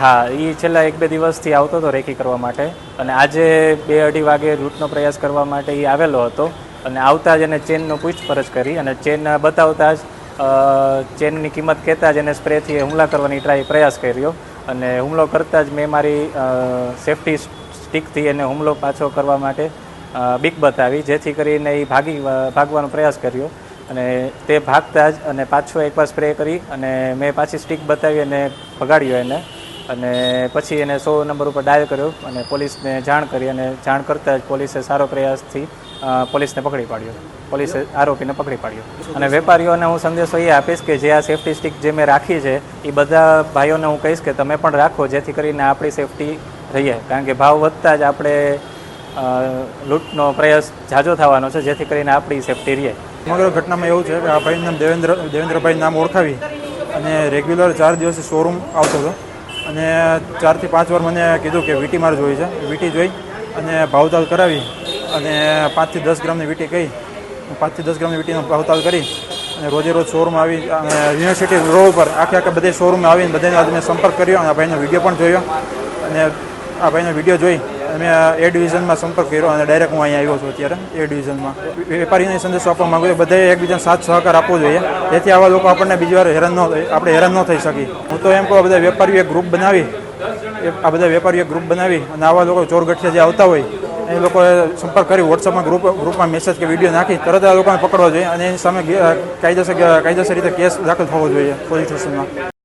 હા એ છેલ્લા એક બે દિવસથી આવતો હતો રેકી કરવા માટે. અને આજે બે અઢી વાગે રૂટનો પ્રયાસ કરવા માટે એ આવેલો હતો. અને આવતા જ એને ચેનનો પૂછપરછ કરી અને ચેન બતાવતા જ ચેનની કિંમત કહેતા જ એને સ્પ્રેથી હુમલા કરવાની ટ્રાય પ્રયાસ કર્યો. અને હુમલો કરતાં જ મેં મારી સેફટી સ્ટિકથી એને હુમલો પાછો કરવા માટે બીક બતાવી. જેથી કરીને એ ભાગી ભાગવાનો પ્રયાસ કર્યો. અને તે ભાગતા જ અને પાછો એકવાર સ્પ્રે કરી અને મેં પાછી સ્ટિક બતાવી અને ભગાડ્યો એને. અને પછી એને સો નંબર ઉપર ડાયલ કર્યો અને પોલીસને જાણ કરી અને જાણ કરતાં જ પોલીસે સારો પ્રયાસથી પોલીસને પકડી પાડ્યો. પોલીસે આરોપીને પકડી પાડ્યો. અને વેપારીઓને હું સંદેશો એ આપીશ કે જે આ સેફટી સ્ટિક જે મેં રાખી છે, એ બધા ભાઈઓને હું કહીશ કે તમે પણ રાખો જેથી કરીને આપણી સેફટી રહીએ કારણ કે ભાવ વધતા જ આપણે લૂંટનો પ્રયાસ ઝાઝો થવાનો છે જેથી કરીને આપણી સેફટી રહે. સમગ્ર ઘટનામાં એવું છે કે આ ભાઈનું નામ દેવેન્દ્ર દેવેન્દ્રભાઈ નામ ઓળખાવી અને રેગ્યુલર ચાર દિવસથી શોરૂમ આવતો હતો. અને ચારથી પાંચ વાર મને કીધું કે વીટી મારે જોઈ છે. વીટી જોઈ અને ભાવતાલ કરાવી અને પાંચથી દસ ગ્રામની વીટી કહી. પાંચથી દસ ગ્રામની વીટીનો ભાવતાલ કરી અને રોજે રોજ શોરૂમ આવી અને યુનિવર્સિટી રોડ ઉપર આખે આખે બધે શોરૂમ આવીને બધાને મેં સંપર્ક કર્યો અને આ ભાઈનો વીડિયો પણ જોયો અને આ ભાઈનો વીડિયો જોઈ અને મેં એ ડિવિઝનમાં સંપર્ક કર્યો અને ડાયરેક્ટ હું અહીંયા આવ્યો છું અત્યારે એ ડિવિઝનમાં વેપારીને સંદેશો આપવા માંગુ છું. બધાએ એકબીજાને સાથ સહકાર આપવો જોઈએ. જેથી આવા લોકો આપણને બીજી વાર હેરાન ન આપણે હેરાન ન થઈ શકીએ. હું તો એમ કહું બધા વેપારીઓ એક ગ્રુપ બનાવી. આ બધા વેપારીઓ ગ્રુપ બનાવી અને આવા લોકો ચોરગઠિયા જે આવતા હોય, એ લોકોએ સંપર્ક કરી વોટ્સઅપમાં ગ્રુપ ગ્રુપમાં મેસેજ કે વીડિયો નાખી. તરત આ લોકોને પકડવા જોઈએ અને એની સામે કાયદેસર કાયદેસર રીતે કેસ દાખલ થવો જોઈએ પોલીસ સ્ટેશનમાં.